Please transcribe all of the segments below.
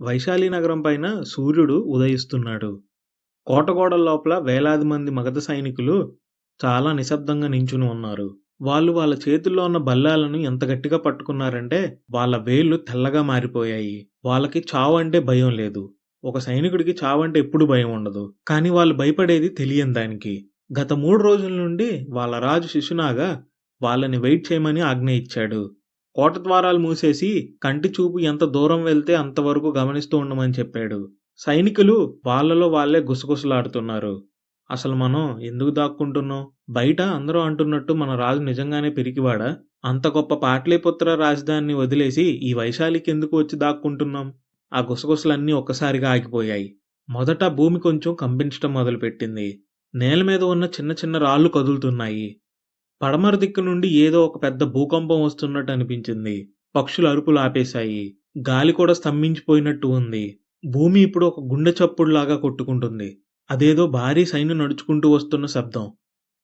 వైశాలి నగరం పైన సూర్యుడు ఉదయిస్తున్నాడు. కోటగోడల లోపల వేలాది మంది మగధ సైనికులు చాలా నిశ్శబ్దంగా నించుని ఉన్నారు. వాళ్ళు వాళ్ళ చేతుల్లో ఉన్న బల్లాలను ఎంత గట్టిగా పట్టుకున్నారంటే వాళ్ళ వేళ్ళు తెల్లగా మారిపోయాయి. వాళ్ళకి చావు అంటే భయం లేదు. ఒక సైనికుడికి చావంటే ఎప్పుడు భయం ఉండదు. కానీ వాళ్ళు భయపడేది తెలియని దానికి. గత మూడు రోజుల నుండి వాళ్ళ రాజు శిశునాగ వాళ్ళని వెయిట్ చేయమని ఆజ్ఞ ఇచ్చాడు. కోట ద్వారాలు మూసేసి కంటి చూపు ఎంత దూరం వెళ్తే అంతవరకు గమనిస్తూ ఉండమని చెప్పాడు. సైనికులు వాళ్ళలో వాళ్ళే గుసగుసలాడుతున్నారు. అసలు మనం ఎందుకు దాక్కుంటున్నాం? బయట అందరూ అంటున్నట్టు మన రాజు నిజంగానే పిరికివాడా? అంత గొప్ప పాటలీపుత్ర రాజధానిని వదిలేసి ఈ వైశాలికి ఎందుకు వచ్చి దాక్కుంటున్నాం? ఆ గుసగుసలన్నీ ఒక్కసారిగా ఆగిపోయాయి. మొదట భూమి కొంచెం కంపించటం మొదలుపెట్టింది. నేల మీద ఉన్న చిన్న చిన్న రాళ్ళు కదులుతున్నాయి. పడమర దిక్కు నుండి ఏదో ఒక పెద్ద భూకంపం వస్తున్నట్టు అనిపించింది. పక్షులు అరుపులు ఆపేశాయి. గాలి కూడా స్తంభించిపోయినట్టు ఉంది. భూమి ఇప్పుడు ఒక గుండె చప్పుడులాగా కొట్టుకుంటుంది. అదేదో భారీ సైన్యం నడుచుకుంటూ వస్తున్న శబ్దం.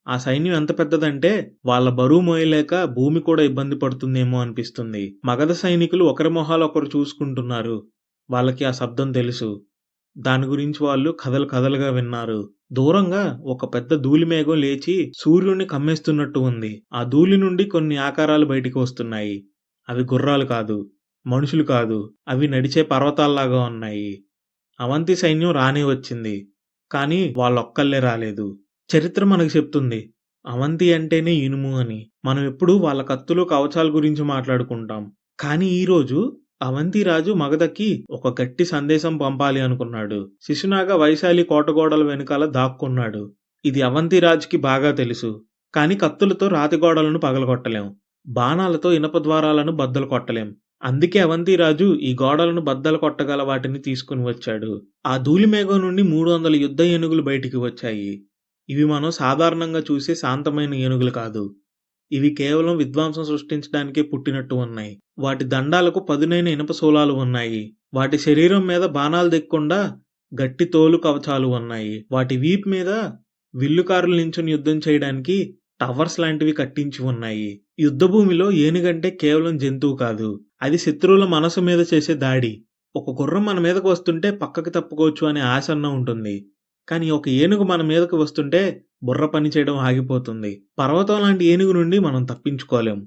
ఆ సైన్యం ఎంత పెద్దదంటే వాళ్ళ బరువు మోయలేక భూమి కూడా ఇబ్బంది పడుతుందేమో అనిపిస్తుంది. మగధ సైనికులు ఒకరి మొహాలు ఒకరు చూసుకుంటున్నారు. వాళ్ళకి ఆ శబ్దం తెలుసు. దాని గురించి వాళ్ళు కథలు కథలుగా విన్నారు. దూరంగా ఒక పెద్ద ధూళిమేఘం లేచి సూర్యుడిని కమ్మేస్తున్నట్టు ఉంది. ఆ ధూళి నుండి కొన్ని ఆకారాలు బయటికి వస్తున్నాయి. అవి గుర్రాలు కాదు. మనుషులు కాదు. అవి నడిచే పర్వతాల్లాగా ఉన్నాయి. అవంతి సైన్యం రానే వచ్చింది. కానీ వాళ్ళొక్కళ్ళే రాలేదు. చరిత్ర మనకు చెప్తుంది. అవంతి అంటేనే ఇనుము అని. మనం ఎప్పుడూ వాళ్ళ కత్తులు, కవచాల గురించి మాట్లాడుకుంటాం. కానీ ఈరోజు అవంతి రాజు మగధకి ఒక గట్టి సందేశం పంపాలి అనుకున్నాడు. శిశునాగ వైశాలి కోటగోడల వెనుకాల దాక్కున్నాడు. ఇది అవంతి రాజుకి బాగా తెలుసు. కానీ కత్తులతో రాతి గోడలను పగలగొట్టలేం. బాణాలతో ఇనప ద్వారాలను బద్దలు కొట్టలేం. అందుకే అవంతి రాజు ఈ గోడలను బద్దలు కొట్టగల వాటిని తీసుకుని వచ్చాడు. ఆ ధూళిమేఘం నుండి మూడు వందల యుద్ధ ఏనుగులు బయటికి వచ్చాయి. ఇవి మనం సాధారణంగా చూసే శాంతమైన ఏనుగులు కాదు. ఇవి కేవలం విద్వాంసం సృష్టించడానికే పుట్టినట్టు ఉన్నాయి. వాటి దండాలకు పదునైన ఇనప శూలాలు ఉన్నాయి. వాటి శరీరం మీద బాణాలు దిక్కుండా గట్టి తోలు కవచాలు ఉన్నాయి. వాటి వీపు మీద విల్లుకారులు నించుని యుద్ధం చేయడానికి టవర్స్ లాంటివి కట్టించి ఉన్నాయి. యుద్ధభూమిలో ఏనుగంటే కేవలం జంతువు కాదు. అది శత్రువుల మనసు మీద చేసే దాడి. ఒక గుర్రం మన మీదకు వస్తుంటే పక్కకి తప్పుకోవచ్చు అనే ఆశ ఉంటుంది. కానీ ఒక ఏనుగు మన మీదకు వస్తుంటే బుర్ర పని చేయడం ఆగిపోతుంది. పర్వతం లాంటి ఏనుగు నుండి మనం తప్పించుకోలేం.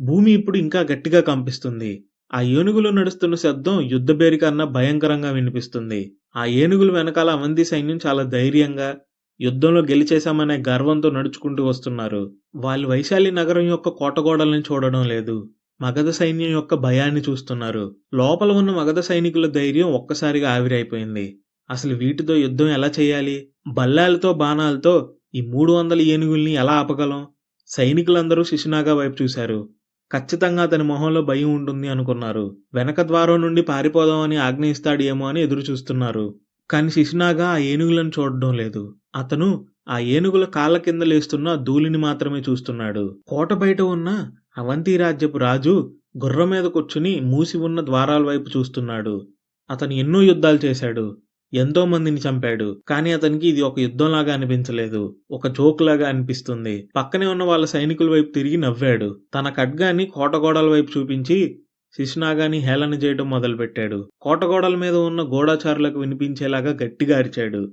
భూమి ఇప్పుడు ఇంకా గట్టిగా కంపిస్తుంది. ఆ ఏనుగులు నడుస్తున్న శబ్దం యుద్ధభేరి కన్నా భయంకరంగా వినిపిస్తుంది. ఆ ఏనుగుల వెనకాల అవంతి సైన్యం చాలా ధైర్యంగా యుద్ధంలో గెలిచేశామనే గర్వంతో నడుచుకుంటూ వస్తున్నారు. వాళ్ళు వైశాలి నగరం యొక్క కోటగోడల్ని చూడడం లేదు. మగధ సైన్యం యొక్క భయాన్ని చూస్తున్నారు. లోపల ఉన్న మగధ సైనికుల ధైర్యం ఒక్కసారిగా ఆవిరైపోయింది. అసలు వీటితో యుద్ధం ఎలా చేయాలి? బల్లాలతో, బాణాలతో ఈ మూడు వందల ఏనుగుల్ని ఎలా ఆపగలం? సైనికులందరూ శిశునాగా వైపు చూశారు. ఖచ్చితంగా అతని మొహంలో భయం ఉంటుంది అనుకున్నారు. వెనక ద్వారం నుండి పారిపోదామని ఆగ్నేయిస్తాడేమో అని ఎదురు చూస్తున్నారు. కానీ శిశునాగా ఆ ఏనుగులను చూడడం లేదు. అతను ఆ ఏనుగుల కాళ్ళ కింద లేస్తున్న ధూళిని మాత్రమే చూస్తున్నాడు. కోట బయట ఉన్న అవంతి రాజ్యపు రాజు గుర్రం మీద కూర్చుని మూసి ఉన్న ద్వారాల వైపు చూస్తున్నాడు. అతను ఎన్నో యుద్ధాలు చేశాడు. ఎంతో మందిని చంపాడు. కానీ అతనికి ఇది ఒక యుద్ధంలాగా అనిపించలేదు. ఒక జోక్ లాగా అనిపిస్తుంది. పక్కనే ఉన్న వాళ్ళ సైనికుల వైపు తిరిగి నవ్వాడు. తన ఖడ్గాన్ని కోటగోడల వైపు చూపించి శిశునాగాని హేళన చేయడం మొదలుపెట్టాడు. కోటగోడల మీద ఉన్న గోడాచారులకు వినిపించేలాగా గట్టిగా అరిచాడు.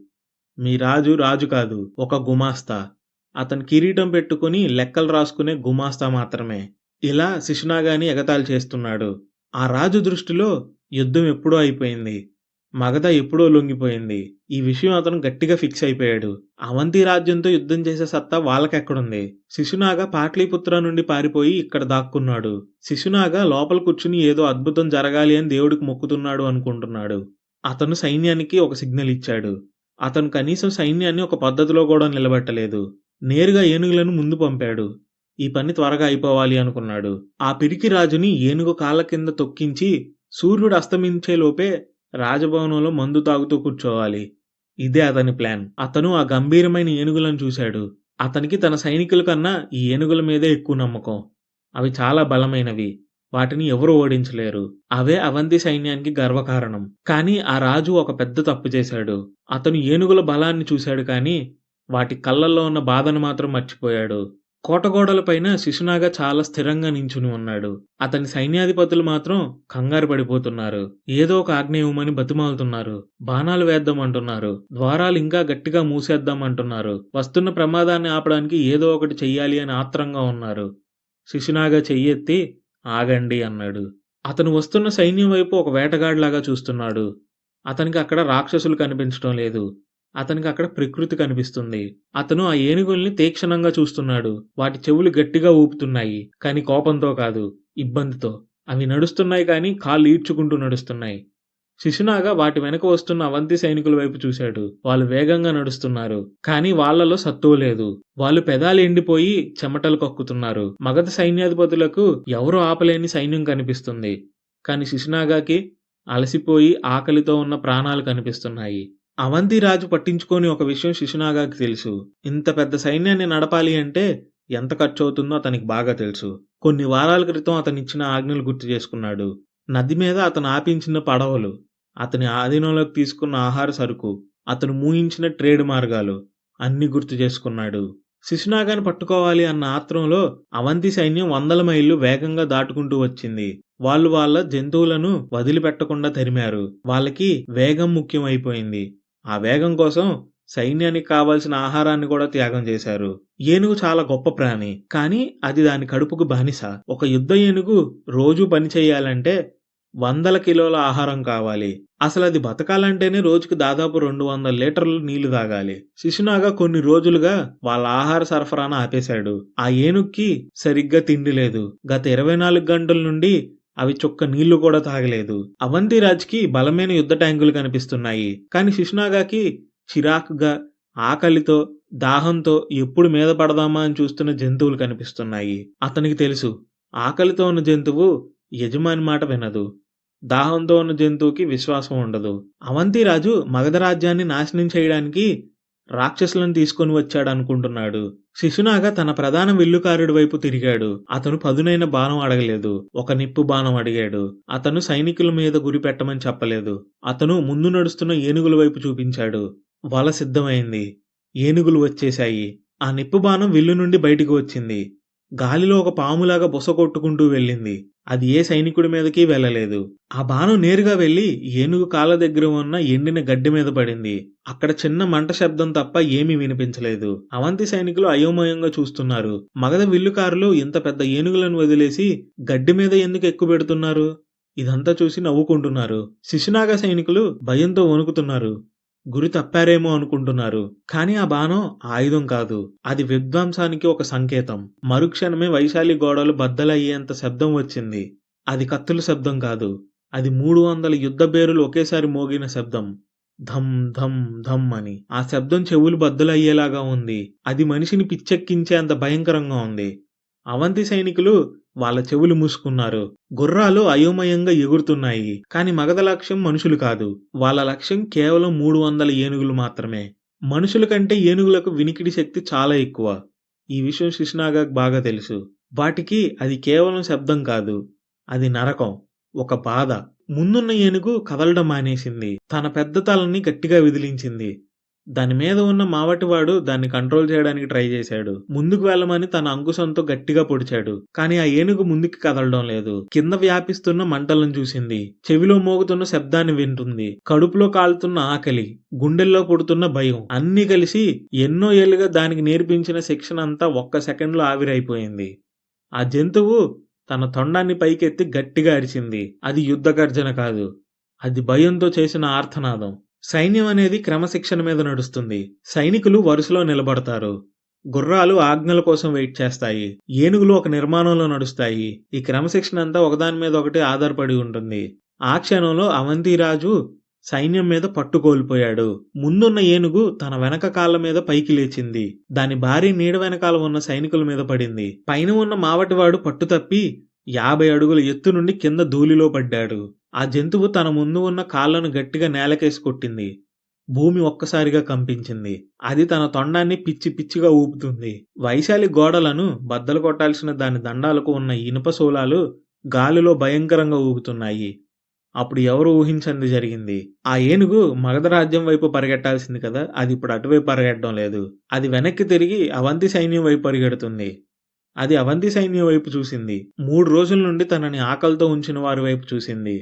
మీ రాజు రాజు కాదు. ఒక గుమాస్తా. అతను కిరీటం పెట్టుకుని లెక్కలు రాసుకునే గుమాస్తా మాత్రమే. ఇలా శిశునాగాని ఎగతాళి చేస్తున్నాడు. ఆ రాజు దృష్టిలో యుద్ధం ఎప్పుడూ అయిపోయింది. మగధ ఎప్పుడో లొంగిపోయింది. ఈ విషయం అతను గట్టిగా ఫిక్స్ అయిపోయాడు. అవంతి రాజ్యంతో యుద్ధం చేసే సత్తా వాళ్ళకెక్కడుంది? శిశునాగ పాట్లీపుత్ర నుండి పారిపోయి ఇక్కడ దాక్కున్నాడు. శిశునాగ లోపల కూర్చుని ఏదో అద్భుతం జరగాలి అని దేవుడికి మొక్కుతున్నాడు అనుకుంటున్నాడు. అతను సైన్యానికి ఒక సిగ్నల్ ఇచ్చాడు. అతను కనీసం సైన్యాన్ని ఒక పద్ధతిలో కూడా నిలబెట్టలేదు. నేరుగా ఏనుగులను ముందు పంపాడు. ఈ పని త్వరగా అయిపోవాలి అనుకున్నాడు. ఆ పిరికి రాజుని ఏనుగు కాళ్ళ కింద తొక్కించి సూర్యుడు అస్తమించే లోపే రాజభవనంలో మందు తాగుతూ కూర్చోవాలి. ఇదే అతని ప్లాన్. అతను ఆ గంభీరమైన ఏనుగులను చూశాడు. అతనికి తన సైనికుల కన్నా ఈ ఏనుగుల మీదే ఎక్కువ నమ్మకం. అవి చాలా బలమైనవి. వాటిని ఎవరూ ఓడించలేరు. అవే అవంతి సైన్యానికి గర్వకారణం. కానీ ఆ రాజు ఒక పెద్ద తప్పు చేశాడు. అతను ఏనుగుల బలాన్ని చూశాడు కానీ వాటి కళ్ళల్లో ఉన్న బాధను మాత్రం మర్చిపోయాడు. కోటగోడలపైన శిశునాగ చాలా స్థిరంగా నించుని ఉన్నాడు. అతని సైన్యాధిపతులు మాత్రం కంగారు పడిపోతున్నారు. ఏదో ఒక ఆజ్ఞ ఇవ్వమని బతిమాలుతున్నారు. బాణాలు వేద్దాం అంటున్నారు ద్వారాలు ఇంకా గట్టిగా మూసేద్దాం అంటున్నారు వస్తున్న ప్రమాదాన్ని ఆపడానికి ఏదో ఒకటి చెయ్యాలి అని ఆత్రంగా ఉన్నారు. శిశునాగ చెయ్యెత్తి ఆగండి అన్నాడు. అతను వస్తున్న సైన్యం వైపు ఒక వేటగాడిలాగా చూస్తున్నాడు. అతనికి అక్కడ రాక్షసులు కనిపించడం లేదు. అతనికి అక్కడ ప్రకృతి కనిపిస్తుంది. అతను ఆ ఏనుగుల్ని తీక్షణంగా చూస్తున్నాడు. వాటి చెవులు గట్టిగా ఊపుతున్నాయి. కాని కోపంతో కాదు, ఇబ్బందితో. అవి నడుస్తున్నాయి కాని కాళ్ళు ఈడ్చుకుంటూ నడుస్తున్నాయి. శిశునాగా వాటి వెనక వస్తున్న అవంతి సైనికుల వైపు చూశాడు. వాళ్ళు వేగంగా నడుస్తున్నారు. కాని వాళ్ళలో సత్తువ లేదు. వాళ్ళు పెదాలు ఎండిపోయి చెమటలు కక్కుతున్నారు. మగధ సైన్యాధిపతులకు ఎవరూ ఆపలేని సైన్యం కనిపిస్తుంది. కాని శిశునాగాకి అలసిపోయి ఆకలితో ఉన్న ప్రాణాలు కనిపిస్తున్నాయి. అవంతి రాజు ఒక విషయం శిశునాగాకి తెలుసు. ఇంత పెద్ద సైన్యాన్ని నడపాలి అంటే ఎంత ఖర్చవుతుందో అతనికి బాగా తెలుసు. కొన్ని వారాల క్రితం అతనిచ్చిన ఆజ్ఞలు గుర్తు చేసుకున్నాడు. నది మీద అతను ఆపించిన పడవలు, అతని ఆధీనంలోకి తీసుకున్న ఆహార సరుకు, అతను మూయించిన ట్రేడ్ మార్గాలు అన్ని గుర్తు చేసుకున్నాడు. శిశునాగాన్ని పట్టుకోవాలి అన్న ఆత్రంలో అవంతి సైన్యం వందల మైళ్ళు వేగంగా దాటుకుంటూ వచ్చింది. వాళ్ళు వాళ్ళ జంతువులను వదిలిపెట్టకుండా తరిమారు. వాళ్ళకి వేగం ముఖ్యమైపోయింది. ఆ వేగం కోసం సైన్యానికి కావాల్సిన ఆహారాన్ని కూడా త్యాగం చేశారు. ఏనుగు చాలా గొప్ప ప్రాణి. కానీ అది దాని కడుపుకు బానిస. ఒక యుద్ధ ఏనుగు రోజూ పని చేయాలంటే వందల కిలోల ఆహారం కావాలి. అసలు అది బతకాలంటేనే రోజుకి దాదాపు రెండు వందల లీటర్లు నీళ్ళు తాగాలి. శిశునాగ కొన్ని రోజులుగా వాళ్ళ ఆహార సరఫరాను ఆపేశాడు. ఆ ఏనుగుకి సరిగ్గా తిండి లేదు. గత ఇరవై నాలుగు గంటల నుండి అవి చుక్క నీళ్ళు కూడా తాగలేదు. అవంతి రాజ్కి బలమైన యుద్ధ ట్యాంకులు కనిపిస్తున్నాయి. కాని శిష్నాగాకి చిరాకుగా, ఆకలితో, దాహంతో ఎప్పుడు మీద పడదామా అని చూస్తున్న జంతువులు కనిపిస్తున్నాయి. అతనికి తెలుసు ఆకలితో ఉన్న జంతువు యజమాని మాట వినదు. దాహంతో ఉన్న జంతువుకి విశ్వాసం ఉండదు. అవంతి రాజు మగధ రాజ్యాన్ని నాశనం చేయడానికి రాక్షసులను తీసుకొని వచ్చాడు అనుకుంటున్నాడు శిశునాగ తన ప్రధాన విల్లుకారుడి వైపు తిరిగాడు. అతను పదునైన బాణం అడగలేదు. ఒక నిప్పు బాణం అడిగాడు. అతను సైనికుల మీద గురి పెట్టమని చెప్పలేదు. అతను ముందు నడుస్తున్న ఏనుగుల వైపు చూపించాడు. వల సిద్ధమైంది. ఏనుగులు వచ్చేశాయి. ఆ నిప్పు బాణం విల్లు నుండి బయటికి వచ్చింది. గాలిలో ఒక పాములాగా బుస కొట్టుకుంటూ వెళ్ళింది. అది ఏ సైనికుడి మీదకీ వెళ్ళలేదు. ఆ బాణం నేరుగా వెళ్ళి ఏనుగు కాళ్ళ దగ్గర ఉన్న ఎండిన గడ్డి మీద పడింది. అక్కడ చిన్న మంట శబ్దం తప్ప ఏమీ వినిపించలేదు. అవంతి సైనికులు అయోమయంగా చూస్తున్నారు. మగధ విల్లుకారులు ఇంత పెద్ద ఏనుగులను వదిలేసి గడ్డి మీద ఎందుకు ఎక్కుపెడుతున్నారు? ఇదంతా చూసి నవ్వుకుంటున్నారు. శిశునాగ సైనికులు భయంతో వణుకుతున్నారు. గురి తప్పారేమో అనుకుంటున్నారు. కాని ఆ బాణం ఆయుధం కాదు. అది విధ్వంసానికి ఒక సంకేతం. మరుక్షణమే వైశాలి గోడలు బద్దలయ్యేంత శబ్దం వచ్చింది. అది కత్తుల శబ్దం కాదు. అది మూడు వందల యుద్ధ బేరులు ఒకేసారి మోగిన శబ్దం. ధమ్ ధమ్ ధమ్ అని. ఆ శబ్దం చెవులు బద్దలయ్యేలాగా ఉంది. అది మనిషిని పిచ్చెక్కించేంత భయంకరంగా ఉంది. అవంతి సైనికులు వాళ్ళ చెవులు మూసుకున్నారు. గుర్రాలు అయోమయంగా ఎగురుతున్నాయి. కాని మగధ లక్ష్యం మనుషులు కాదు. వాళ్ళ లక్ష్యం కేవలం మూడు వందల ఏనుగులు మాత్రమే. మనుషుల కంటే ఏనుగులకు వినికిడి శక్తి చాలా ఎక్కువ. ఈ విషయం శిష్నాగా బాగా తెలుసు. వాటికి అది కేవలం శబ్దం కాదు. అది నరకం. ఒక బాధ. ముందున్న ఏనుగు కదలడం మానేసింది. తన పెద్ద తలని గట్టిగా విదిలించింది. దాని మీద ఉన్న మావటివాడు దాన్ని కంట్రోల్ చేయడానికి ట్రై చేశాడు. ముందుకు వెళ్ళమని తన అంకుశంతో గట్టిగా పొడిచాడు. కానీ ఆ ఏనుగు ముందుకి కదలడం లేదు. కింద వ్యాపిస్తున్న మంటలను చూసింది. చెవిలో మోగుతున్న శబ్దాన్ని వింటుంది. కడుపులో కాలుతున్న ఆకలి, గుండెల్లో పుడుతున్న భయం అన్నీ కలిసి ఎన్నో ఏళ్ళుగా దానికి నేర్పించిన శిక్షణ అంతా ఒక్క సెకండ్లో ఆవిరైపోయింది. ఆ జంతువు తన తొండాన్ని పైకెత్తి గట్టిగా అరిచింది. అది యుద్ధ గర్జన కాదు. అది భయంతో చేసిన ఆర్తనాదం. సైన్యం అనేది క్రమశిక్షణ మీద నడుస్తుంది. సైనికులు వరుసలో నిలబడతారు. గుర్రాలు ఆజ్ఞల కోసం వెయిట్ చేస్తాయి. ఏనుగులు ఒక నిర్మాణంలో నడుస్తాయి. ఈ క్రమశిక్షణ అంతా ఒకదాని మీద ఒకటి ఆధారపడి ఉంటుంది. ఆ క్షణంలో అవంతిరాజు సైన్యం మీద పట్టుకోల్పోయాడు ముందున్న ఏనుగు తన వెనక కాళ్ళ మీద పైకి లేచింది. దాని భారీ నీడ వెనకాల ఉన్న సైనికుల మీద పడింది. పైన ఉన్న మావటివాడు పట్టు తప్పి యాభై అడుగుల ఎత్తు నుండి కింద ధూళిలో పడ్డాడు. ఆ జంతువు తన ముందు ఉన్న కాళ్ళను గట్టిగా నేలకేసి కొట్టింది. భూమి ఒక్కసారిగా కంపించింది. అది తన తొండాన్ని పిచ్చి పిచ్చిగా ఊపుతుంది. వైశాలి గోడలను బద్దలు కొట్టాల్సిన దాని దండాలకు ఉన్న ఇనుప శూలాలు గాలిలో భయంకరంగా ఊగుతున్నాయి. అప్పుడు ఎవరు ఊహించంది జరిగింది. ఆ ఏనుగు మగధ రాజ్యం వైపు పరిగెట్టాల్సింది కదా! అది ఇప్పుడు అటువైపు పరిగెట్టడం లేదు. అది వెనక్కి తిరిగి అవంతి సైన్యం వైపు పరిగెడుతుంది. అది అవంతి సైన్యం వైపు చూసింది మూడు రోజుల నుండి తనని ఆకలితో ఉంచిన వారి వైపు చూసింది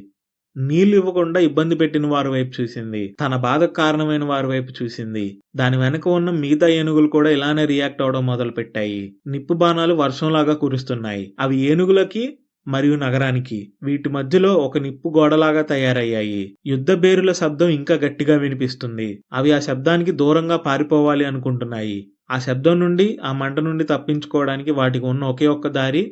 నీళ్ళు ఇవ్వకుండా ఇబ్బంది పెట్టిన వారి వైపు చూసింది. తన బాధకు కారణమైన వారి వైపు చూసింది. దాని వెనక ఉన్న మిగతా ఏనుగులు కూడా ఇలానే రియాక్ట్ అవడం మొదలు పెట్టాయి నిప్పు బాణాలు వర్షంలాగా కురుస్తున్నాయి. అవి ఏనుగులకి మరియు నగరానికి. వీటి మధ్యలో ఒక నిప్పు గోడలాగా తయారయ్యాయి. యుద్ధ బేరుల శబ్దం ఇంకా గట్టిగా వినిపిస్తుంది. అవి ఆ శబ్దానికి దూరంగా పారిపోవాలి అనుకుంటున్నాయి. ఆ శబ్దం నుండి ఆ మంట నుండి తప్పించుకోవడానికి వాటికి ఉన్న ఒకే ఒక్క దారి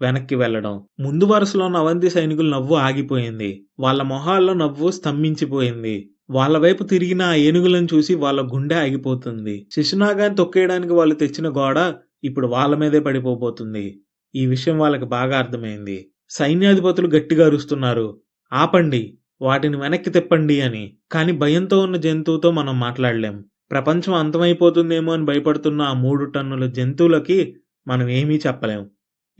వెనక్కి వెళ్ళడం. ముందు వరుసలో ఉన్న అవంతి సైనికుల నవ్వు ఆగిపోయింది. వాళ్ళ మొహాల్లో నవ్వు స్తంభించిపోయింది. వాళ్ళ వైపు తిరిగిన ఆ ఏనుగులను చూసి వాళ్ళ గుండె ఆగిపోతుంది. శిశునాగాన్ని తొక్కేయడానికి వాళ్ళు తెచ్చిన గోడ ఇప్పుడు వాళ్ళ మీదే పడిపోబోతుంది. ఈ విషయం వాళ్ళకి బాగా అర్థమైంది. సైన్యాధిపతులు గట్టిగా అరుస్తున్నారు. ఆపండి వాటిని వెనక్కి తిప్పండి అని. కానీ భయంతో ఉన్న జంతువుతో మనం మాట్లాడలేం. ప్రపంచం అంతమైపోతుందేమో అని భయపడుతున్న ఆ మూడు టన్నుల జంతువులకి మనం ఏమీ చెప్పలేం.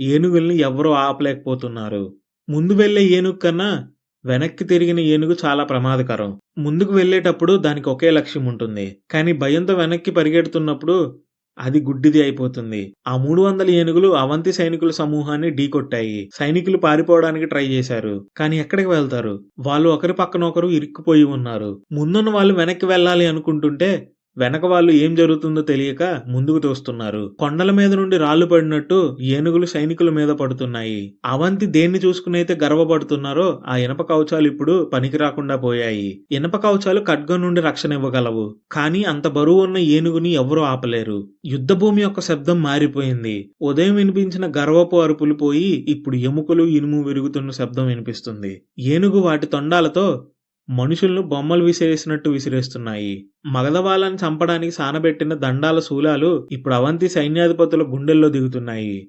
ఏనుగుల్ని ఎవరూ ఆపలేకపోతున్నారు. ముందు వెళ్ళే ఏనుగు కన్నా వెనక్కి తిరిగిన ఏనుగు చాలా ప్రమాదకరం. ముందుకు వెళ్ళేటప్పుడు దానికి ఒకే లక్ష్యం ఉంటుంది. కానీ భయంతో వెనక్కి పరిగెడుతున్నప్పుడు అది గుడ్డిది అయిపోతుంది. ఆ మూడు వందల ఏనుగులు అవంతి సైనికుల సమూహాన్ని ఢీకొట్టాయి. సైనికులు పారిపోవడానికి ట్రై చేశారు. కానీ ఎక్కడికి వెళ్తారు? వాళ్ళు ఒకరి పక్కన ఒకరు ఇరుక్కుపోయి ఉన్నారు. ముందున్న వాళ్ళు వెనక్కి వెళ్ళాలి అనుకుంటుంటే వెనక వాళ్ళు ఏం జరుగుతుందో తెలియక ముందుకు తోస్తున్నారు. కొండల మీద నుండి రాళ్ళు పడినట్టు ఏనుగులు సైనికుల మీద పడుతున్నాయి. అవంతి దేన్ని చూసుకునైతే గర్వపడుతున్నారో ఆ ఇనప కవచాలు ఇప్పుడు పనికి రాకుండా పోయాయి. ఇనప కవచాలు ఖడ్గం నుండి రక్షణ ఇవ్వగలవు. కానీ అంత బరువు ఉన్న ఏనుగుని ఎవరూ ఆపలేరు. యుద్ధ భూమి యొక్క శబ్దం మారిపోయింది. ఉదయం వినిపించిన గర్వపు అరుపులు పోయి ఇప్పుడు ఎముకలు ఇనుము విరుగుతున్న శబ్దం వినిపిస్తుంది. ఏనుగు వాటి తొండాలతో మనుషులను బొమ్మలు విసిరేసినట్టు విసిరేస్తున్నాయి. మగధవాళ్ళని చంపడానికి సానబెట్టిన దండాల శూలాలు ఇప్పుడు అవంతి సైన్యాధిపతుల గుండెల్లో దిగుతున్నాయి.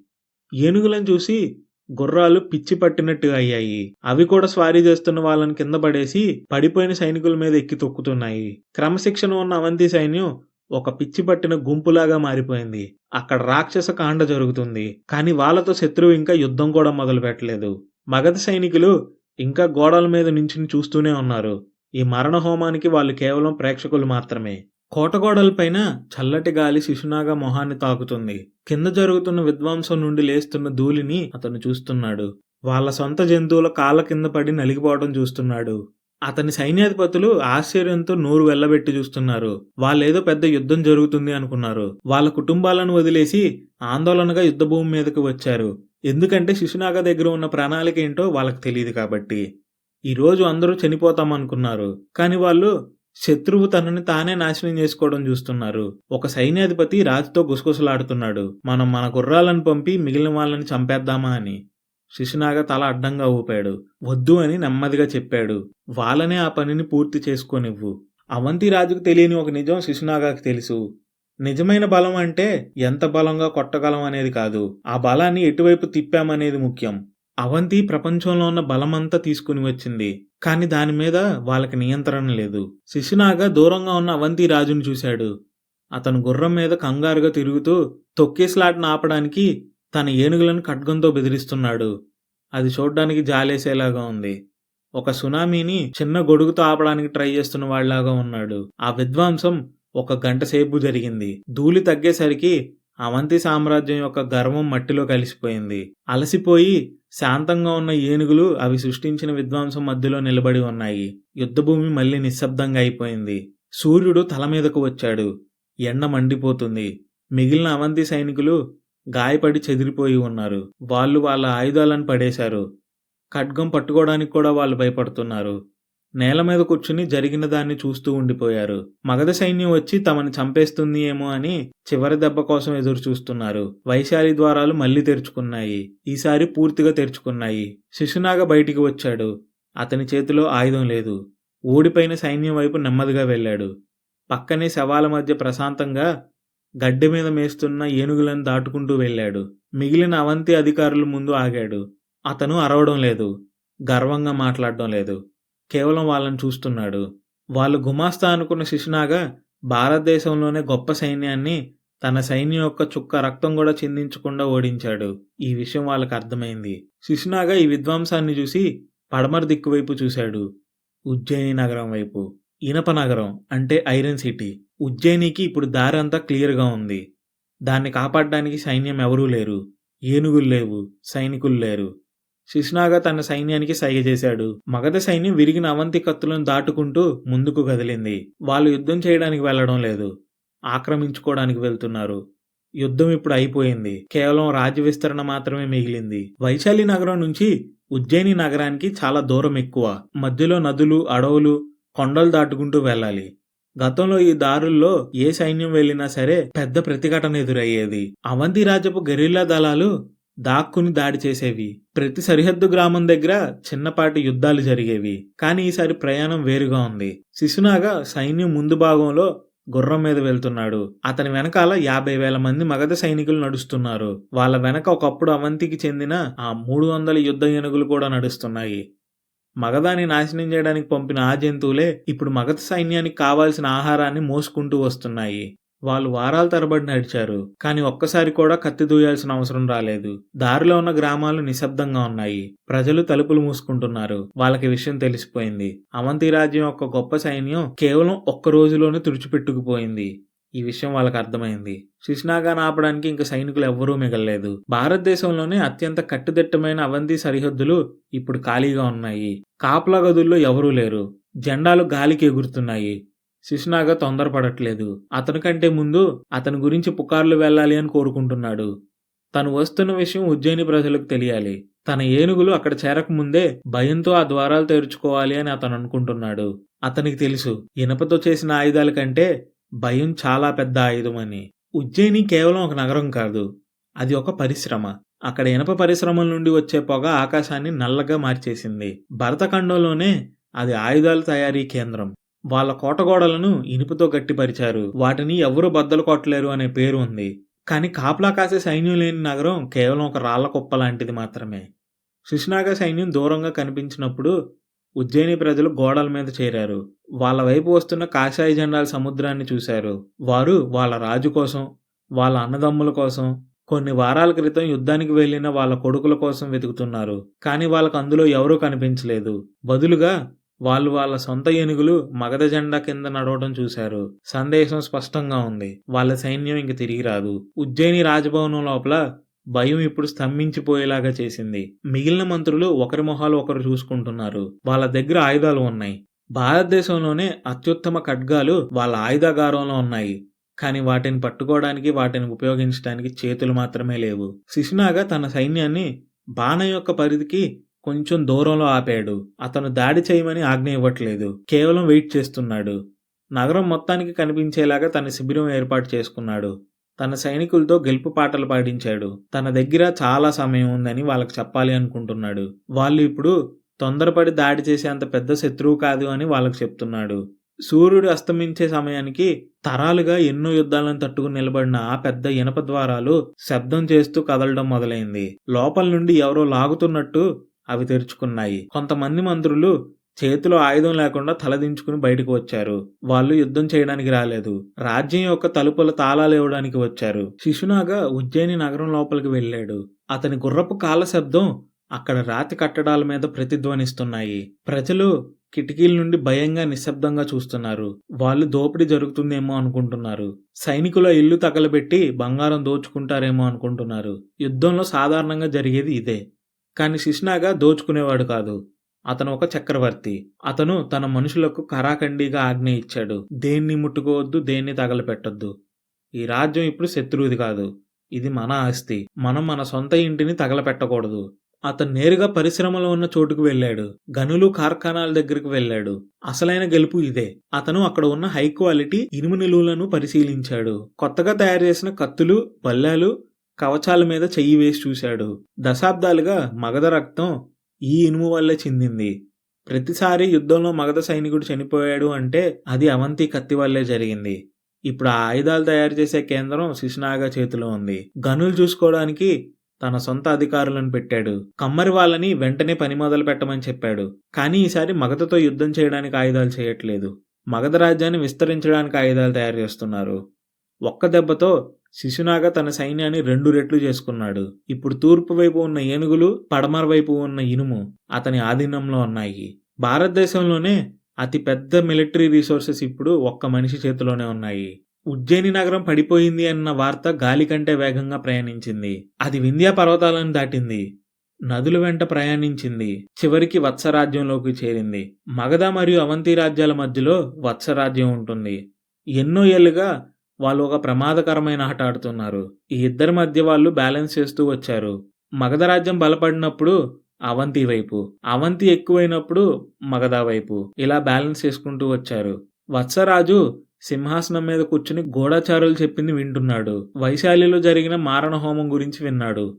ఏనుగులను చూసి గుర్రాలు పిచ్చి పట్టినట్టు అయ్యాయి. అవి కూడా స్వారీ చేస్తున్న వాళ్ళని కింద పడేసి పడిపోయిన సైనికుల మీద ఎక్కి తొక్కుతున్నాయి. క్రమశిక్షణ ఉన్న అవంతి సైన్యం ఒక పిచ్చి పట్టిన గుంపులాగా మారిపోయింది. అక్కడ రాక్షస కాండ జరుగుతుంది. కానీ వాళ్ళతో శత్రువు ఇంకా యుద్ధం కూడా మొదలు పెట్టలేదు మగధ సైనికులు ఇంకా గోడల మీద నించుని చూస్తూనే ఉన్నారు. ఈ మరణ హోమానికి వాళ్ళు కేవలం ప్రేక్షకులు మాత్రమే. కోటగోడలపైన చల్లటి గాలి శిశునాగా మొహాన్ని తాకుతుంది. కింద జరుగుతున్న విధ్వంసం నుండి లేస్తున్న ధూళిని అతను చూస్తున్నాడు. వాళ్ళ సొంత జంతువుల కాళ్ళ కింద పడి నలిగిపోవడం చూస్తున్నాడు. అతని సైన్యాధిపతులు ఆశ్చర్యంతో నోరు వెళ్ళబెట్టి చూస్తున్నారు. వాళ్ళేదో పెద్ద యుద్ధం జరుగుతుంది అనుకున్నారు. వాళ్ళ కుటుంబాలను వదిలేసి ఆందోళనగా యుద్ధభూమి మీదకు వచ్చారు. ఎందుకంటే శిశునాగ దగ్గర ఉన్న ప్రణాళిక ఏంటో వాళ్ళకి తెలియదు కాబట్టి. ఈరోజు అందరూ చనిపోతామనుకున్నారు కానీ వాళ్ళు శత్రువు తనని తానే నాశనం చేసుకోవడం చూస్తున్నారు. ఒక సైన్యాధిపతి రాజుతో గుసగుసలాడుతున్నాడు. మనం మన గుర్రాలను పంపి మిగిలిన వాళ్ళని చంపేద్దామా అని. శిశునాగ తల అడ్డంగా ఊపాడు. వద్దు అని నెమ్మదిగా చెప్పాడు. వాళ్ళనే ఆ పనిని పూర్తి చేసుకోనివ్వు. అవంతి రాజుకు తెలియని ఒక నిజం శిశునాగాకు తెలుసు. నిజమైన బలం అంటే ఎంత బలంగా కొట్టగలం అనేది కాదు. ఆ బలాన్ని ఎటువైపు తిప్పామనేది ముఖ్యం. అవంతి ప్రపంచంలో ఉన్న బలమంతా తీసుకుని వచ్చింది. కానీ దాని మీద వాళ్ళకి నియంత్రణ లేదు. శిశునాగా దూరంగా ఉన్న అవంతి రాజును చూశాడు. అతను గుర్రం మీద కంగారుగా తిరుగుతూ తొక్కేస్లాట్ను ఆపడానికి తన ఏనుగులను ఖడ్గంతో బెదిరిస్తున్నాడు. అది చూడ్డానికి జాలేసేలాగా ఉంది. ఒక సునామీని చిన్న గొడుగుతో ఆపడానికి ట్రై చేస్తున్న వాళ్ళలాగా ఉన్నాడు. ఆ విధ్వంసం ఒక గంట సేపు జరిగింది. ధూళి తగ్గేసరికి అవంతి సామ్రాజ్యం యొక్క గర్వం మట్టిలో కలిసిపోయింది. అలసిపోయి శాంతంగా ఉన్న ఏనుగులు అవి సృష్టించిన విధ్వంసం మధ్యలో నిలబడి ఉన్నాయి. యుద్ధభూమి మళ్ళీ నిశ్శబ్దంగా అయిపోయింది. సూర్యుడు తల మీదకు వచ్చాడు. ఎండ మండిపోతుంది. మిగిలిన అవంతి సైనికులు గాయపడి చెదిరిపోయి ఉన్నారు. వాళ్ళు వాళ్ళ ఆయుధాలను పడేశారు. ఖడ్గం పట్టుకోవడానికి కూడా వాళ్ళు భయపడుతున్నారు. నేల మీద కూర్చుని జరిగిన దాన్ని చూస్తూ ఉండిపోయారు. మగధ సైన్యం వచ్చి తమను చంపేస్తుంది ఏమో అని చివరి దెబ్బ కోసం ఎదురు చూస్తున్నారు. వైశాలి ద్వారాలు మళ్ళీ తెరుచుకున్నాయి. ఈసారి పూర్తిగా తెరుచుకున్నాయి. శిశునాగ బయటికి వచ్చాడు. అతని చేతిలో ఆయుధం లేదు. ఓడిపోయిన సైన్యం వైపు నెమ్మదిగా వెళ్ళాడు. పక్కనే శవాల మధ్య ప్రశాంతంగా గడ్డి మీద మేస్తున్న ఏనుగులను దాటుకుంటూ వెళ్ళాడు. మిగిలిన అవంతి అధికారుల ముందు ఆగాడు. అతను అరవడం లేదు. గర్వంగా మాట్లాడడం లేదు. కేవలం వాళ్ళని చూస్తున్నాడు. వాళ్ళు గుమాస్తా అనుకున్న శిశునాగా భారతదేశంలోనే గొప్ప సైన్యాన్ని తన సైన్యం యొక్క చుక్క రక్తం కూడా చిందించకుండా ఓడించాడు. ఈ విషయం వాళ్ళకి అర్థమైంది. శిశునాగా ఈ విధ్వంసాన్ని చూసి పడమర దిక్కు వైపు చూశాడు. ఉజ్జయిని నగరం వైపు. ఇనప నగరం అంటే ఐరన్ సిటీ. ఉజ్జయినికి ఇప్పుడు దారి అంతా క్లియర్గా ఉంది. దాన్ని కాపాడడానికి సైన్యం ఎవరూ లేరు. ఏనుగులు లేవు. సైనికులు లేరు. శిశునాగా తన సైన్యానికి సైగ చేశాడు. మగధ సైన్యం విరిగిన అవంతి కత్తులను దాటుకుంటూ ముందుకు కదిలింది. వాళ్ళు యుద్ధం చేయడానికి వెళ్ళడం లేదు. ఆక్రమించుకోవడానికి వెళ్తున్నారు. యుద్ధం ఇప్పుడు అయిపోయింది. కేవలం రాజ్య విస్తరణ మాత్రమే మిగిలింది. వైశాలి నగరం నుంచి ఉజ్జయిని నగరానికి చాలా దూరం ఎక్కువ. మధ్యలో నదులు అడవులు కొండలు దాటుకుంటూ వెళ్ళాలి. గతంలో ఈ దారుల్లో ఏ సైన్యం వెళ్ళినా సరే పెద్ద ప్రతిఘటన ఎదురయ్యేది. అవంతి రాజపు గెరిల్లా దళాలు దాక్కుని దాడి చేసేవి. ప్రతి సరిహద్దు గ్రామం దగ్గర చిన్నపాటి యుద్ధాలు జరిగేవి. కానీ ఈసారి ప్రయాణం వేరుగా ఉంది. శిశునాగా సైన్యం ముందు భాగంలో గుర్రం మీద వెళ్తున్నాడు. అతని వెనకాల యాభై వేల మంది మగధ సైనికులు నడుస్తున్నారు. వాళ్ళ వెనక ఒకప్పుడు అవంతికి చెందిన ఆ మూడు వందల యుద్ధ ఏనుగులు కూడా నడుస్తున్నాయి. మగధాన్ని నాశనం చేయడానికి పంపిన ఆ జంతువులే ఇప్పుడు మగధ సైన్యానికి కావాల్సిన ఆహారాన్ని మోసుకుంటూ వస్తున్నాయి. వాళ్ళు వారాల తరబడి నడిచారు కానీ ఒక్కసారి కూడా కత్తి దూయాల్సిన అవసరం రాలేదు. దారిలో ఉన్న గ్రామాలు నిశ్శబ్దంగా ఉన్నాయి. ప్రజలు తలుపులు మూసుకుంటున్నారు. వాళ్ళకి విషయం తెలిసిపోయింది. అవంతి రాజ్యం యొక్క గొప్ప సైన్యం కేవలం ఒక్క రోజులోనే తుడిచిపెట్టుకుపోయింది. ఈ విషయం వాళ్ళకి అర్థమైంది. శిశునాగాను ఆపడానికి ఇంక సైనికులు ఎవ్వరూ మిగలలేదు. భారతదేశంలోనే అత్యంత కట్టుదిట్టమైన అవంతి సరిహద్దులు ఇప్పుడు ఖాళీగా ఉన్నాయి. కాపలా గదుల్లో ఎవరూ లేరు. జెండాలు గాలికి ఎగురుతున్నాయి. శిశునాగ తొందరపడట్లేదు. అతని కంటే ముందు అతని గురించి పుకార్లు వెళ్ళాలి అని కోరుకుంటున్నాడు. తను వస్తున్న విషయం ఉజ్జయిని ప్రజలకు తెలియాలి. తన ఏనుగులు అక్కడ చేరకముందే భయంతో ఆ ద్వారాలు తెరుచుకోవాలి అని అతను అనుకుంటున్నాడు. అతనికి తెలుసు ఇనపతో చేసిన ఆయుధాల కంటే భయం చాలా పెద్ద ఆయుధం అని. ఉజ్జయిని కేవలం ఒక నగరం కాదు అది ఒక పరిశ్రమ. అక్కడ ఇనప పరిశ్రమల నుండి వచ్చే పొగ ఆకాశాన్ని నల్లగా మార్చేసింది. భరతఖండంలోనే అది ఆయుధాల తయారీ కేంద్రం. వాళ్ళ కోటగోడలను ఇనుపుతో గట్టిపరిచారు. వాటిని ఎవరు బద్దలు కొట్టలేరు అనే పేరు ఉంది. కానీ కాపలా కాసే సైన్యం లేని నగరం కేవలం ఒక రాళ్ళ కుప్ప లాంటిది మాత్రమే. శిశునాగ సైన్యం దూరంగా కనిపించినప్పుడు ఉజ్జయిని ప్రజలు గోడల మీద చేరారు. వాళ్ళ వైపు వస్తున్న కాషాయ జెండాల సముద్రాన్ని చూశారు. వారు వాళ్ళ రాజు కోసం వాళ్ళ అన్నదమ్ముల కోసం కొన్ని వారాల క్రితం యుద్ధానికి వెళ్ళిన వాళ్ళ కొడుకుల కోసం వెతుకుతున్నారు. కానీ వాళ్ళకు అందులో ఎవరూ కనిపించలేదు. బదులుగా వాళ్ళు వాళ్ళ సొంత ఏనుగులు మగధ జెండా కింద నడవడం చూశారు. సందేశం స్పష్టంగా ఉంది. వాళ్ళ సైన్యం ఇంక తిరిగి రాదు. ఉజ్జయిని రాజభవనం లోపల భయం ఇప్పుడు స్తంభించిపోయేలాగా చేసింది. మిగిలిన మంత్రులు ఒకరి మొహాలు ఒకరు చూసుకుంటున్నారు. వాళ్ళ దగ్గర ఆయుధాలు ఉన్నాయి. భారతదేశంలోనే అత్యుత్తమ ఖడ్గాలు వాళ్ళ ఆయుధాగారంలో ఉన్నాయి. కానీ వాటిని పట్టుకోవడానికి వాటిని ఉపయోగించడానికి చేతులు మాత్రమే లేవు. శిశునాగా తన సైన్యాన్ని బాణ యొక్క పరిధికి కొంచెం దూరంలో ఆపాడు. అతను దాడి చేయమని ఆజ్ఞ ఇవ్వట్లేదు. కేవలం వెయిట్ చేస్తున్నాడు. నగరం మొత్తానికి కనిపించేలాగా తన శిబిరం ఏర్పాటు చేసుకున్నాడు. తన సైనికులతో గెలుపు పాటలు పాడించాడు. తన దగ్గర చాలా సమయం ఉందని వాళ్ళకి చెప్పాలి అనుకుంటున్నాడు. వాళ్ళు ఇప్పుడు తొందరపడి దాడి చేసేంత పెద్ద శత్రువు కాదు అని వాళ్ళకు చెప్తున్నాడు. సూర్యుడు అస్తమించే సమయానికి తరాలుగా ఎన్నో యుద్ధాలను తట్టుకుని నిలబడిన ఆ పెద్ద ఇనప ద్వారాలు శబ్దం చేస్తూ కదలడం మొదలైంది. లోపల నుండి ఎవరో లాగుతున్నట్టు అవి తెరుచుకున్నాయి. కొంతమంది మంత్రులు చేతిలో ఆయుధం లేకుండా తలదించుకుని బయటకు వచ్చారు. వాళ్ళు యుద్ధం చేయడానికి రాలేదు. రాజ్యం యొక్క తలుపుల తాళాలు ఇవ్వడానికి వచ్చారు. శిశునాగా ఉజ్జయిని నగరం లోపలికి వెళ్ళాడు. అతని గుర్రపు కాల శబ్దం అక్కడ రాతి కట్టడాల మీద ప్రతిధ్వనిస్తున్నాయి. ప్రజలు కిటికీల నుండి భయంగా నిశ్శబ్దంగా చూస్తున్నారు. వాళ్ళు దోపిడీ జరుగుతుందేమో అనుకుంటున్నారు. సైనికుల ఇల్లు తగలబెట్టి బంగారం దోచుకుంటారేమో అనుకుంటున్నారు. యుద్ధంలో సాధారణంగా జరిగేది ఇదే. కానీ శిష్నాగా దోచుకునేవాడు కాదు. అతను ఒక చక్రవర్తి. అతను తన మనుషులకు కరాఖండిగా ఆజ్ఞ ఇచ్చాడు. దేన్ని ముట్టుకోవద్దు దేన్ని తగలపెట్టొద్దు. ఈ రాజ్యం ఇప్పుడు శత్రువుది కాదు. ఇది మన ఆస్తి. మనం మన సొంత ఇంటిని తగలపెట్టకూడదు. అతను నేరుగా పరిశ్రమలో ఉన్న చోటుకు వెళ్ళాడు. గనులు కార్ఖానాల దగ్గరికి వెళ్ళాడు. అసలైన గెలుపు ఇదే. అతను అక్కడ ఉన్న హై క్వాలిటీ ఇనుము నిలువలను పరిశీలించాడు. కొత్తగా తయారు చేసిన కత్తులు పల్లెలు కవచాల మీద చెయ్యి వేసి చూశాడు. దశాబ్దాలుగా మగధ రక్తం ఈ ఇనుము వల్లే చెందింది. ప్రతిసారి యుద్ధంలో మగధ సైనికుడు చనిపోయాడు అంటే అది అవంతి కత్తి వల్లే జరిగింది. ఇప్పుడు ఆ ఆయుధాలు తయారు చేసే కేంద్రం శిశునాగా చేతిలో ఉంది. గనులు చూసుకోవడానికి తన సొంత అధికారులను పెట్టాడు. కమ్మరి వాళ్ళని వెంటనే పని మొదలు పెట్టమని చెప్పాడు. కానీ ఈసారి మగధతో యుద్ధం చేయడానికి ఆయుధాలు చేయట్లేదు. మగధ రాజ్యాన్ని విస్తరించడానికి ఆయుధాలు తయారు చేస్తున్నారు. ఒక్క దెబ్బతో శిశునాగ తన సైన్యాన్ని రెండు రెట్లు చేసుకున్నాడు. ఇప్పుడు తూర్పు వైపు ఉన్న ఏనుగులు పడమర వైపు ఉన్న ఇనుము అతని ఆధీనంలో ఉన్నాయి. భారతదేశంలోనే అతి పెద్ద మిలిటరీ రిసోర్సెస్ ఇప్పుడు ఒక్క మనిషి చేతిలోనే ఉన్నాయి. ఉజ్జయిని నగరం పడిపోయింది అన్న వార్త గాలి కంటే వేగంగా ప్రయాణించింది. అది వింధ్యా పర్వతాలను దాటింది. నదుల వెంట ప్రయాణించింది. చివరికి వత్సరాజ్యంలోకి చేరింది. మగధ మరియు అవంతి రాజ్యాల మధ్యలో వత్సరాజ్యం ఉంటుంది. ఎన్నో ఏళ్ళుగా వాళ్ళు ఒక ప్రమాదకరమైన ఆట ఆడుతున్నారు. ఈ ఇద్దరి మధ్య వాళ్ళు బ్యాలెన్స్ చేస్తూ వచ్చారు. మగధ రాజ్యం బలపడినప్పుడు అవంతి వైపు అవంతి ఎక్కువైనప్పుడు మగధ వైపు ఇలా బ్యాలెన్స్ చేసుకుంటూ వచ్చారు. వత్సరాజు సింహాసనం మీద కూర్చుని గూఢచారులు చెప్పింది వింటున్నాడు. వైశాలిలో జరిగిన మారణ హోమం గురించి విన్నాడు.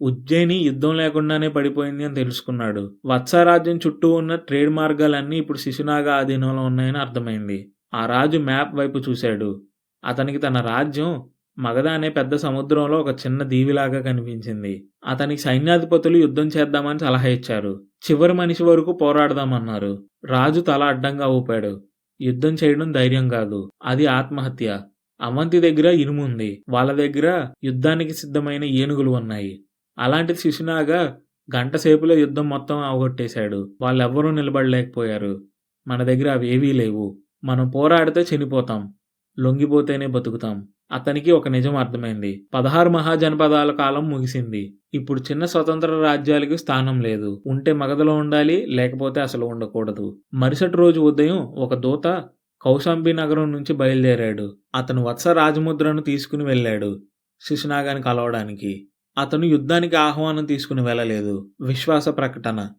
ఉజ్జయిని యుద్ధం లేకుండానే పడిపోయింది అని తెలుసుకున్నాడు. వత్సరాజ్యం చుట్టూ ఉన్న ట్రేడ్ మార్గాలన్నీ ఇప్పుడు శిశునాగ ఆధీనంలో ఉన్నాయని అర్థమైంది. ఆ రాజు మ్యాప్ వైపు చూశాడు. అతనికి తన రాజ్యం మగధ అనే పెద్ద సముద్రంలో ఒక చిన్న దీవిలాగా కనిపించింది. అతనికి సైన్యాధిపతులు యుద్ధం చేద్దామని సలహా ఇచ్చారు. చివరి మనిషి వరకు పోరాడదామన్నారు. రాజు తల అడ్డంగా ఊపాడు. యుద్ధం చేయడం ధైర్యం కాదు. అది ఆత్మహత్య. అవంతి దగ్గర ఇనుము ఉంది. వాళ్ళ దగ్గర యుద్ధానికి సిద్ధమైన ఏనుగులు ఉన్నాయి. అలాంటి శిశునాగా గంటసేపులో యుద్ధం మొత్తం అవగొట్టేశాడు వాళ్ళెవ్వరూ నిలబడలేకపోయారు. మన దగ్గర అవేవీ లేవు. మనం పోరాడితే చనిపోతాం. లొంగిపోతేనే బతుకుతాం. అతనికి ఒక నిజం అర్థమైంది. పదహారు మహాజనపదాల కాలం ముగిసింది. ఇప్పుడు చిన్న స్వతంత్ర రాజ్యాలకి స్థానం లేదు. ఉంటే మగధలో ఉండాలి లేకపోతే అసలు ఉండకూడదు. మరుసటి రోజు ఉదయం ఒక దూత కౌశాంబి నగరం నుంచి బయలుదేరాడు. అతను వత్స రాజముద్రను తీసుకుని వెళ్ళాడు. శిశునాగాన్ని కలవడానికి అతను యుద్ధానికి ఆహ్వానం తీసుకుని వెళ్ళలేదు. విశ్వాస ప్రకటన.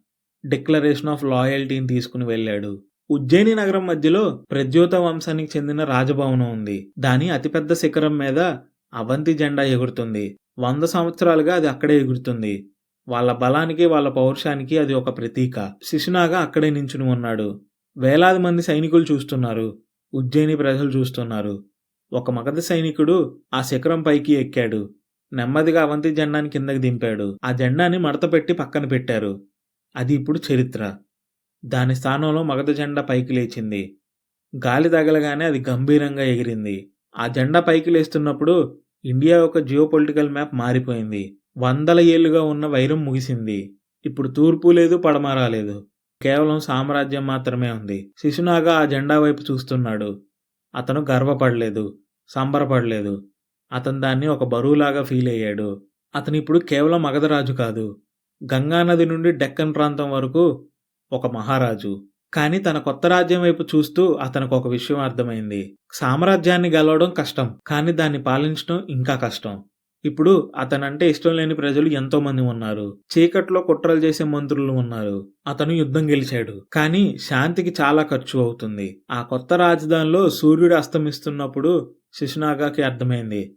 డిక్లరేషన్ ఆఫ్ లాయల్టీని తీసుకుని వెళ్ళాడు. ఉజ్జయిని నగరం మధ్యలో ప్రద్యోత వంశానికి చెందిన రాజభవనం ఉంది. దాని అతిపెద్ద శిఖరం మీద అవంతి జెండా ఎగురుతుంది. వంద సంవత్సరాలుగా అది అక్కడే ఎగురుతుంది. వాళ్ళ బలానికి వాళ్ళ పౌరుషానికి అది ఒక ప్రతీక. శిశునాగా అక్కడే నించుని ఉన్నాడు. వేలాది మంది సైనికులు చూస్తున్నారు. ఉజ్జయిని ప్రజలు చూస్తున్నారు. ఒక మగధ సైనికుడు ఆ శిఖరం పైకి ఎక్కాడు. నెమ్మదిగా అవంతి జెండాని కిందకి దింపాడు. ఆ జెండాని మడత పెట్టి పక్కన పెట్టారు. అది ఇప్పుడు చరిత్ర. దాని స్థానంలో మగధ జెండా పైకి లేచింది. గాలి తగలగానే అది గంభీరంగా ఎగిరింది. ఆ జెండా పైకి లేస్తున్నప్పుడు ఇండియా యొక్క జియోపొలిటికల్ మ్యాప్ మారిపోయింది. వందల ఏళ్ళుగా ఉన్న వైరం ముగిసింది. ఇప్పుడు తూర్పు లేదు పడమర లేదు. కేవలం సామ్రాజ్యం మాత్రమే ఉంది. శిశునాగా ఆ జెండా వైపు చూస్తున్నాడు. అతను గర్వపడలేదు సంబరపడలేదు. అతను దాన్ని ఒక బరువులాగా ఫీల్ అయ్యాడు. అతను ఇప్పుడు కేవలం మగధరాజు కాదు. గంగానది నుండి డెక్కన్ ప్రాంతం వరకు ఒక మహారాజు. కానీ తన కొత్త రాజ్యం వైపు చూస్తూ అతనికి ఒక విషయం అర్థమైంది. సామ్రాజ్యాన్ని గెలవడం కష్టం కానీ దాన్ని పాలించడం ఇంకా కష్టం. ఇప్పుడు అతనంటే ఇష్టం లేని ప్రజలు ఎంతో మంది ఉన్నారు. చీకట్లో కుట్రలు చేసే మంత్రులు ఉన్నారు. అతను యుద్ధం గెలిచాడు. కానీ శాంతికి చాలా ఖర్చు అవుతుంది. ఆ కొత్త రాజధానిలో సూర్యుడు అస్తమిస్తున్నప్పుడు శిశునాగాకి అర్థమైంది.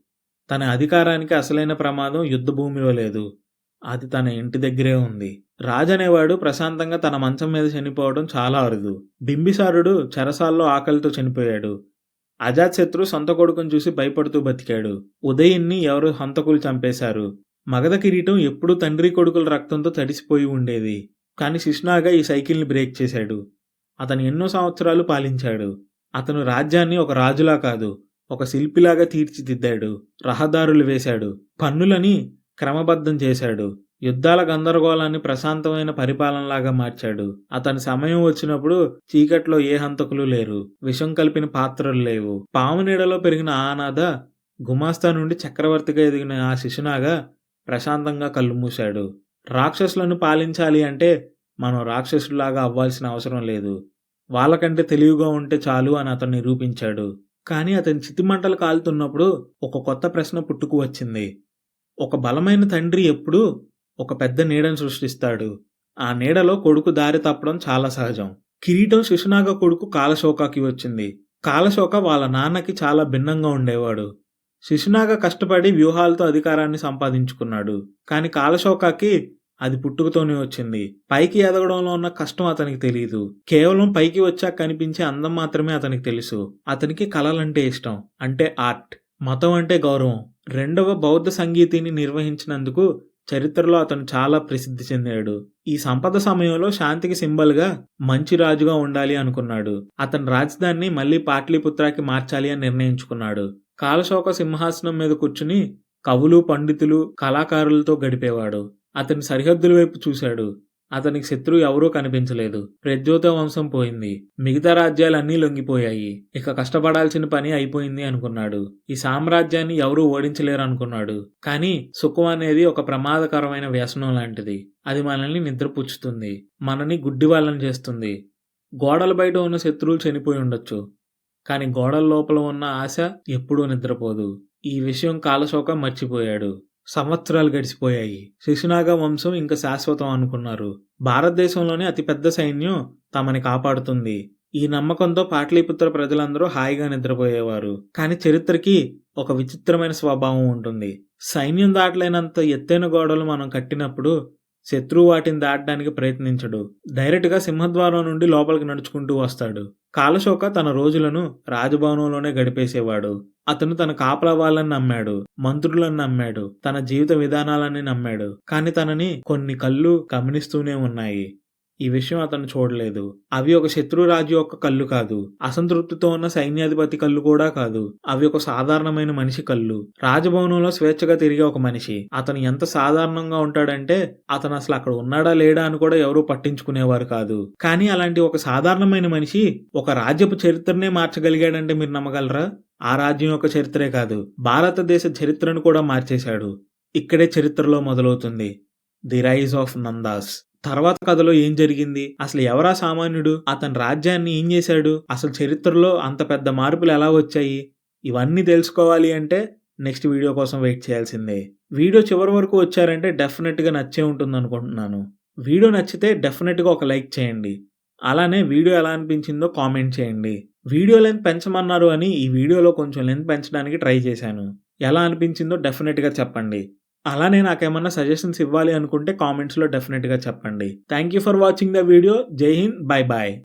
తన అధికారానికి అసలైన ప్రమాదం యుద్ధ భూమిలో లేదు. అది తన ఇంటి దగ్గరే ఉంది. రాజు అనేవాడు ప్రశాంతంగా తన మంచం మీద చనిపోవడం చాలా అరుదు. బింబిసారుడు చెరసాల్లో ఆకలితో చనిపోయాడు. అజాత్శత్రు సొంత కొడుకును చూసి భయపడుతూ బతికాడు. ఉదయన్ని ఎవరు హంతకులు చంపేశారు. మగధ కిరీటం ఎప్పుడూ తండ్రి కొడుకుల రక్తంతో తడిసిపోయి ఉండేది. కానీ శిష్నాగా ఈ సైకిల్ని బ్రేక్ చేశాడు. అతను ఎన్నో సంవత్సరాలు పాలించాడు. అతను రాజ్యాన్ని ఒక రాజులా కాదు ఒక శిల్పిలాగా తీర్చిదిద్దాడు. రహదారులు వేశాడు. పన్నులని క్రమబద్ధం చేశాడు. యుద్ధాల గందరగోళాన్ని ప్రశాంతమైన పరిపాలనలాగా మార్చాడు. అతని సమయం వచ్చినప్పుడు చీకట్లో ఏ హంతకులు లేరు. విషం కలిపిన పాత్రలు లేవు. పాము నీడలో పెరిగిన ఆనాథ గుమాస్తా నుండి చక్రవర్తిగా ఎదిగిన ఆ శిశునాగా ప్రశాంతంగా కళ్ళు మూశాడు. రాక్షసులను పాలించాలి అంటే మనం రాక్షసులాగా అవ్వాల్సిన అవసరం లేదు. వాళ్ళకంటే తెలివిగా ఉంటే చాలు అని అతను నిరూపించాడు. కానీ అతని చితిమంటలు కాలుతున్నప్పుడు ఒక కొత్త ప్రశ్న పుట్టుకు వచ్చింది. ఒక బలమైన తండ్రి ఎప్పుడూ ఒక పెద్ద నీడను సృష్టిస్తాడు. ఆ నీడలో కొడుకు దారి తప్పడం చాలా సహజం. కిరీటం శిశునాగ కొడుకు కాలశోకాకి వచ్చింది. కాలశోక వాళ్ళ నాన్నకి చాలా భిన్నంగా ఉండేవాడు. శిశునాగ కష్టపడి వ్యూహాలతో అధికారాన్ని సంపాదించుకున్నాడు. కానీ కాలశోకాకి అది పుట్టుకతోనే వచ్చింది. పైకి ఎదగడంలో ఉన్న కష్టం అతనికి తెలియదు కేవలం పైకి వచ్చాక కనిపించే అందం మాత్రమే అతనికి తెలుసు. అతనికి కళలంటే ఇష్టం. అంటే ఆర్ట్. మతం అంటే గౌరవం. రెండవ బౌద్ధ సంగీతిని నిర్వహించినందుకు చరిత్రలో అతను చాలా ప్రసిద్ధి చెందాడు. ఈ సంపద సమయంలో శాంతికి సింబల్గా మంచి రాజుగా ఉండాలి అనుకున్నాడు. అతని రాజధానిని మళ్ళీ పాట్లీపుత్రాకి మార్చాలి అని నిర్ణయించుకున్నాడు. కాలశోక సింహాసనం మీద కూర్చుని కవులు పండితులు కళాకారులతో గడిపేవాడు. అతని సరిహద్దుల వైపు చూశాడు. అతనికి శత్రువు ఎవరూ కనిపించలేదు. ప్రద్యోత వంశం పోయింది. మిగతా రాజ్యాలన్నీ లొంగిపోయాయి. ఇక కష్టపడాల్సిన పని అయిపోయింది అనుకున్నాడు. ఈ సామ్రాజ్యాన్ని ఎవరూ ఓడించలేరు అనుకున్నాడు కానీ సుఖం అనేది ఒక ప్రమాదకరమైన వ్యసనం లాంటిది. అది మనల్ని నిద్రపుచ్చుతుంది. మనని గుడ్డి వాళ్ళని చేస్తుంది. గోడల బయట ఉన్న శత్రువులు చనిపోయి ఉండొచ్చు. కానీ గోడల లోపల ఉన్న ఆశ ఎప్పుడూ నిద్రపోదు. ఈ విషయం కాలశోక మర్చిపోయాడు. సంవత్సరాలు గడిచిపోయాయి. శిశునాగ వంశం ఇంకా శాశ్వతం అనుకున్నారు. భారతదేశంలోనే అతిపెద్ద సైన్యం తమని కాపాడుతుంది. ఈ నమ్మకంతో పాటలీపుత్ర ప్రజలందరూ హాయిగా నిద్రపోయేవారు. కానీ చరిత్రకి ఒక విచిత్రమైన స్వభావం ఉంటుంది. సైన్యం దాటలేనంత ఎత్తైన గోడలు మనం కట్టినప్పుడు శత్రువు వాటిని దాటడానికి ప్రయత్నించడు. డైరెక్ట్గా సింహద్వారం నుండి లోపలికి నడుచుకుంటూ వస్తాడు. కాలశోక తన రోజులను రాజభవనంలోనే గడిపేసేవాడు. అతను తన కాపలా వాళ్ళని నమ్మాడు మంత్రులను నమ్మాడు తన జీవిత విధానాలని నమ్మాడు. కానీ తనని కొన్ని కళ్ళు గమనిస్తూనే ఉన్నాయి. ఈ విషయం అతను చూడలేదు. అవి ఒక శత్రు రాజు యొక్క కళ్ళు కాదు. అసంతృప్తితో ఉన్న సైన్యాధిపతి కళ్ళు కూడా కాదు. అవి ఒక సాధారణమైన మనిషి కళ్ళు. రాజభవనంలో స్వేచ్ఛగా తిరిగే ఒక మనిషి. అతను ఎంత సాధారణంగా ఉంటాడంటే అతను అసలు అక్కడ ఉన్నాడా లేడా అని కూడా ఎవరూ పట్టించుకునేవారు కాదు. కానీ అలాంటి ఒక సాధారణమైన మనిషి ఒక రాజ్యపు చరిత్రనే మార్చగలిగాడంటే మీరు నమ్మగలరా? ఆ రాజ్యం యొక్క చరిత్రే కాదు. భారతదేశ చరిత్రను కూడా మార్చేశాడు. ఇక్కడే చరిత్రలో మొదలవుతుంది. The rise of Nandas. తర్వాత కథలో ఏం జరిగింది? అసలు ఎవరా సామాన్యుడు? అతని రాజ్యాన్ని ఏం చేశాడు? అసలు చరిత్రలో అంత పెద్ద మార్పులు ఎలా వచ్చాయి? ఇవన్నీ తెలుసుకోవాలి అంటే నెక్స్ట్ వీడియో కోసం వెయిట్ చేయాల్సిందే. వీడియో చివరి వరకు వచ్చారంటే డెఫినెట్గా నచ్చే ఉంటుంది అనుకుంటున్నాను వీడియో నచ్చితే డెఫినెట్గా ఒక లైక్ చేయండి. అలానే వీడియో ఎలా అనిపించిందో కామెంట్ చేయండి. వీడియో లెంత్ పెంచమన్నారు అని ఈ వీడియోలో కొంచెం లెంత్ పెంచడానికి ట్రై చేశాను. ఎలా అనిపించిందో డెఫినెట్గా చెప్పండి. అలానే నాకేమన్నా సజెషన్స్ ఇవ్వాలి అనుకుంటే కామెంట్స్లో డెఫినెట్గా చెప్పండి. Thank you for watching the video జై హింద్ బై బాయ్